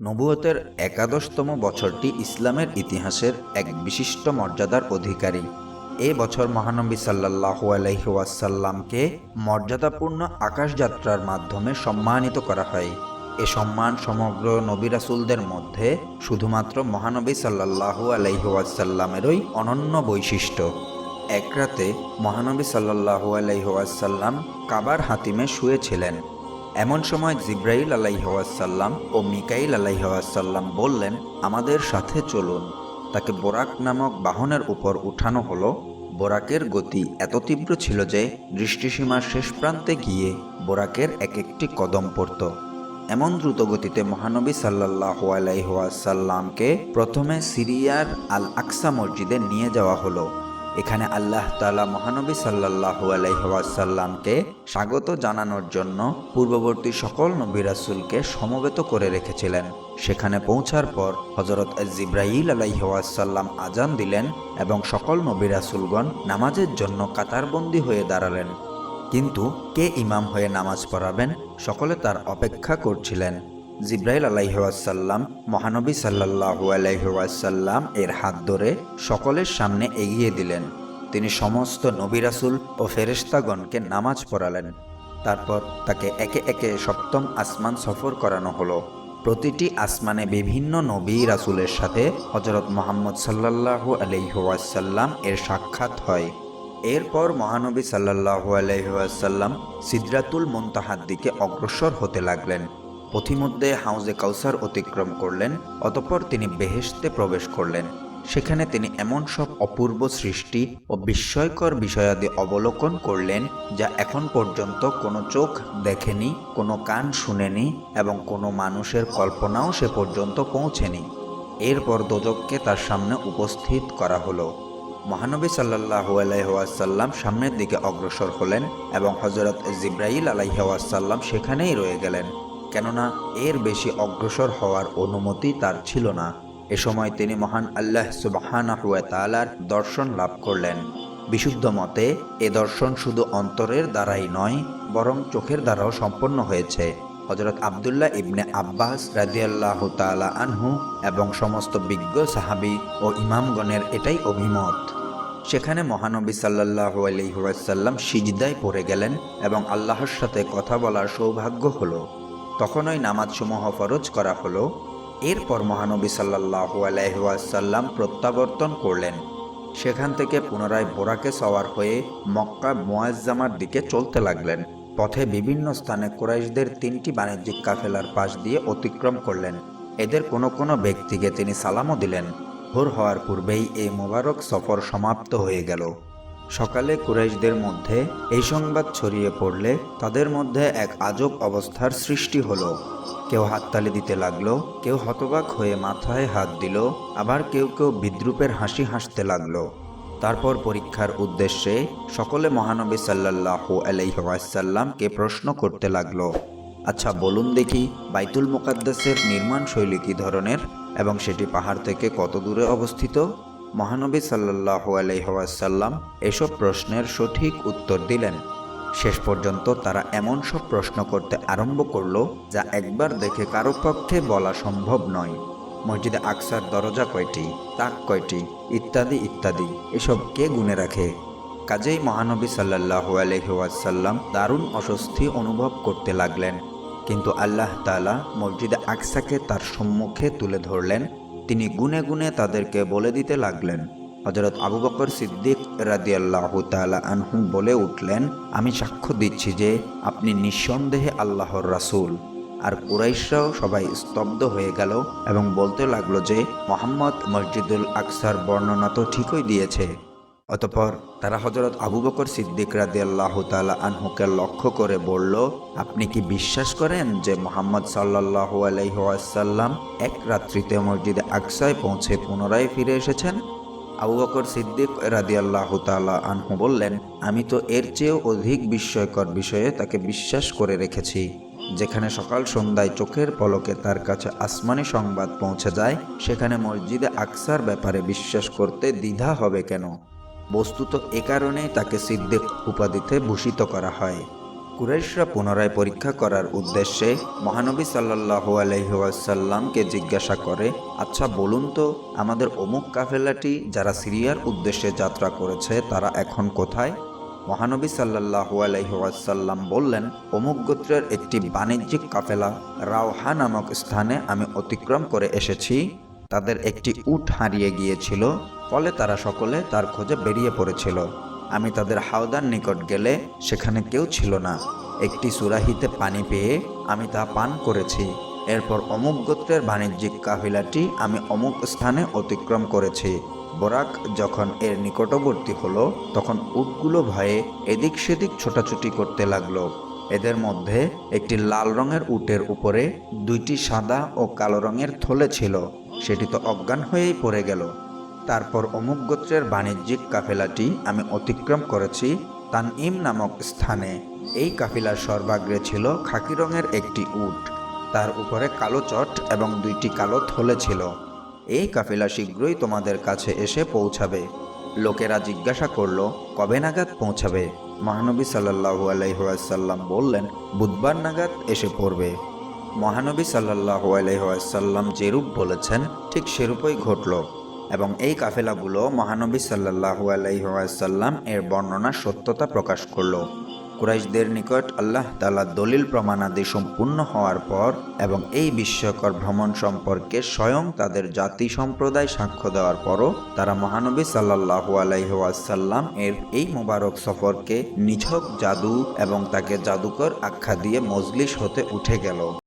নবুয়তের একাদশতম বছরটি ইসলামের ইতিহাসের এক বিশিষ্ট মর্যাদার অধিকারী। এ বছর মহানবী সাল্লাহ আলহিউসাল্লামকে মর্যাদাপূর্ণ আকাশযাত্রার মাধ্যমে সম্মানিত করা হয়। এ সম্মান সমগ্র নবিরাসুলদের মধ্যে শুধুমাত্র মহানবী সাল্লাহু আলহিউসাল্লামেরই অনন্য বৈশিষ্ট্য। এক রাতে মহানবী সাল্লাহু আলহিউসাল্লাম কাবার হাতিমে শুয়েছিলেন। এমন সময় জিব্রাইল আলাইহাসাল্লাম ও মিকাইল আলাইহাসাল্লাম বললেন, আমাদের সাথে চলুন। তাকে বোরাক নামক বাহনের উপর উঠানো হলো। বোরাকের গতি এত তীব্র ছিল যে দৃষ্টিসীমার শেষ প্রান্তে গিয়ে বোরাকের এক একটি কদম পড়ত। এমন দ্রুত গতিতে মহানবী সাল্লাহ আলাইহাসাল্লামকে প্রথমে সিরিয়ার আল আকসা মসজিদে নিয়ে যাওয়া হলো। এখানে আল্লাহ তালা মহানবী সাল্লাহু আলাইসাল্লামকে স্বাগত জানানোর জন্য পূর্ববর্তী সকল নবী রাসুলকে সমবেত করে রেখেছিলেন। সেখানে পৌঁছার পর হজরত জিব্রাহিল আলাইহাসাল্লাম আজান দিলেন এবং সকল নবী রাসুলগণ নামাজের জন্য কাতারবন্দি হয়ে দাঁড়ালেন। কিন্তু কে ইমাম হয়ে নামাজ পড়াবেন? সকলে তার অপেক্ষা করছিলেন। জিব্রাইল আলাইহাসাল্লাম মহানবী সাল্লাহু আলাইহাসাল্লাম এর হাত ধরে সকলের সামনে এগিয়ে দিলেন। তিনি সমস্ত নবী রাসুল ও ফেরেশতাগণকে নামাজ পড়ালেন। তারপর তাকে একে একে সপ্তম আসমান সফর করানো হলো। প্রতিটি আসমানে বিভিন্ন নবী রাসুলের সাথে হজরত মোহাম্মদ সাল্লাহু আলহিহাসাল্লাম এর সাক্ষাৎ হয়। এরপর মহানবী সাল্লাহু আলহিহাসাল্লাম সিদ্রাতুল মন্তাহার দিকে অগ্রসর হতে লাগলেন। পথিমধ্যে হাউজে কাউসার অতিক্রম করলেন, অতপর তিনি বেহেশতে প্রবেশ করলেন। সেখানে তিনি এমন সব অপূর্ব সৃষ্টি ও বিস্ময়কর বিষয়াদি অবলোকন করলেন, যা এখন পর্যন্ত কোনো চোখ দেখেনি, কোনো কান শুনেনি এবং কোনো মানুষের কল্পনাও সে পর্যন্ত পৌঁছেনি। এরপর দোজককে তার সামনে উপস্থিত করা হলো। মহানবী সাল্লাহু আলাইহাসাল্লাম সামনের দিকে অগ্রসর হলেন এবং হজরত জিব্রাইল আলাইহাসাল্লাম সেখানেই রয়ে গেলেন। কেননা এর বেশি অগ্রসর হওয়ার অনুমতি তার ছিল না। এ সময় তিনি মহান আল্লাহ সুবাহানাহুয়া তালার দর্শন লাভ করলেন। বিশুদ্ধ মতে, এ দর্শন শুধু অন্তরের দ্বারাই নয়, বরং চোখের দ্বারাও সম্পন্ন হয়েছে। হজরত আবদুল্লাহ ইবনে আব্বাস রাজিয়াল্লাহ তালা আনহু এবং সমস্ত বিজ্ঞ সাহাবি ও ইমামগণের এটাই অভিমত। সেখানে মহানবী সাল্লাহু আলহিহাসাল্লাম সিজদায় পড়ে গেলেন এবং আল্লাহর সাথে কথা বলার সৌভাগ্য হলো। তখন ওই নামাজসমূহ ফরজ করা হলো। এরপর মহানবী সাল্লাহু আলহাসাল্লাম প্রত্যাবর্তন করলেন। সেখান থেকে পুনরায় বোরাকে সওয়ার হয়ে মক্কা মোয়াজ্জামার দিকে চলতে লাগলেন। পথে বিভিন্ন স্থানে কুরাইশদের তিনটি বাণিজ্যিক কাফেলার পাশ দিয়ে অতিক্রম করলেন। এদের কোনো কোনো ব্যক্তিকে তিনি সালামও দিলেন। ভোর হওয়ার পূর্বেই এই মোবারক সফর সমাপ্ত হয়ে গেল। সকালে কুরাইশদের মধ্যে এই সংবাদ ছড়িয়ে পড়লে তাদের মধ্যে এক আজব অবস্থার সৃষ্টি হলো। কেউ হাততালি দিতে লাগল, কেউ হতবাক হয়ে মাথায় হাত দিল, আবার কেউ কেউ বিদ্রুপের হাসি হাসতে লাগল। তারপর পরীক্ষার উদ্দেশ্যে সকলে মহানবী সাল্লাহু আলাইসাল্লামকে প্রশ্ন করতে লাগল আচ্ছা বলুন দেখি বাইতুল মোকাদ্দাসের নির্মাণ শৈলী কী ধরনের এবং সেটি পাহাড় থেকে কত দূরে অবস্থিত? মহানবী সাল্লাহু আলহাসাল্লাম এসব প্রশ্নের সঠিক উত্তর দিলেন। শেষ পর্যন্ত তারা এমন সব প্রশ্ন করতে আরম্ভ করল যা একবার দেখে কারও পক্ষে বলা সম্ভব নয়। মসজিদে আকসার দরজা কয়টি, তাক কয়টি, ইত্যাদি ইত্যাদি, এসব কে গুনে রাখে? কাজেই মহানবী সাল্লাহু আলহিউসাল্লাম দারুণ অস্বস্তি অনুভব করতে লাগলেন। কিন্তু আল্লাহ তালা মসজিদে আকসাকে তার সম্মুখে তুলে ধরলেন তিনি গুনে গুনে তাদেরকে বলে দিতে লাগলেন। হজরত আবু বকর সিদ্দিক রাদিয়াল্লাহ তালা আনহু বলে উঠলেন, আমি সাক্ষ্য দিচ্ছি যে আপনি নিঃসন্দেহে আল্লাহর রাসুল। আর কুরাইশরাও সবাই স্তব্ধ হয়ে গেল এবং বলতে লাগল যে, মোহাম্মদ মসজিদুল আকসার বর্ণনা তো ঠিকই দিয়েছে। অতপর তারা হজরত আবু বকর সিদ্দিক রাদি আল্লাহ তালা আনহুকে লক্ষ্য করে বলল, আপনি কি বিশ্বাস করেন যে মোহাম্মদ সাল্লাহ আলহিহাসাল্লাম এক রাত্রিতে মসজিদে আকসায় পৌঁছে পুনরায় ফিরে এসেছেন? আবু বকর সিদ্দিক রাদি আল্লাহ তালা আনহু বললেন, আমি তো এর চেয়েও অধিক বিস্ময়কর বিষয়ে তাকে বিশ্বাস করে রেখেছি, যেখানে সকাল সন্ধ্যায় চোখের পলকে তার কাছে আসমানি সংবাদ পৌঁছে যায়, সেখানে মসজিদে আকসার ব্যাপারে বিশ্বাস করতে দ্বিধা হবে কেন? বস্তুত এ কারণেই তাকে সিদ্দিক উপাধিতে ভূষিত করা হয়। কুরাইশরা পুনরায় পরীক্ষা করার উদ্দেশ্যে মহানবী সাল্লাহু আলহিহাসাল্লামকে জিজ্ঞাসা করে আচ্ছা বলুন তো, আমাদের অমুক কাফেলাটি যারা সিরিয়ার উদ্দেশ্যে যাত্রা করেছে, তারা এখন কোথায়? মহানবী সাল্লাহু আলহিহাসাল্লাম বললেন, অমুক গোত্রের একটি বাণিজ্যিক কাফেলা রাওহা নামক স্থানে আমি অতিক্রম করে এসেছি। তাদের একটি উট হারিয়ে গিয়েছিল, ফলে তারা সকলে তার খোঁজে বেরিয়ে পড়েছিল। আমি তাদের হাওদার নিকট গেলে সেখানে কেউ ছিল না। একটি সুরাহিতে পানি পেয়ে আমি তা পান করেছি। এরপর অমুক গোত্রের বাণিজ্যিক কাফিলাটি আমি অমুক স্থানে অতিক্রম করেছি। বরাক যখন এর নিকটবর্তী হলো, তখন উটগুলো ভয়ে এদিক সেদিক ছোটাছুটি করতে লাগল। এদের মধ্যে একটি লাল রঙের উটের উপরে দুইটি সাদা ও কালো রঙের থলে ছিল। সেটি তো অজ্ঞান হয়েই পড়ে গেল। তারপর অমুক গোত্রের বাণিজ্যিক কাফেলাটি আমি অতিক্রম করেছি তানইম নামক স্থানে। এই কাফিলার সর্বাগ্রে ছিল খাকি রঙের একটি উট। তার উপরে কালো চট এবং দুইটি কালো থলে ছিল। এই কাফিলা শীঘ্রই তোমাদের কাছে এসে পৌঁছাবে। লোকেরা জিজ্ঞাসা করল, কবে নাগাদ পৌঁছাবে? মহানবী সাল্লাহু আলাইসাল্লাম বললেন, বুধবার নাগাদ এসে পড়বে। মহানবী সাল্লাহু আলাইসাল্লাম যেরূপ বলেছেন, ঠিক সেরূপই ঘটল। এবং এই কাফেলাগুলো মহানবী সাল্লাহু আলাইসাল্লাম এর বর্ণনার সত্যতা প্রকাশ করল। কুরাইশদের নিকট আল্লাহ তালা দলিল প্রমাণাদি সম্পূর্ণ হওয়ার পর এবং এই বিস্ময়কর ভ্রমণ সম্পর্কে স্বয়ং তাদের জাতি সম্প্রদায় সাক্ষ্য দেওয়ার পরও তারা মহানবী সাল্লাহু আলাইসাল্লাম এর এই মোবারক সফরকে নিছক জাদু এবং তাকে জাদুকর আখ্যা দিয়ে মজলিস হতে উঠে গেল।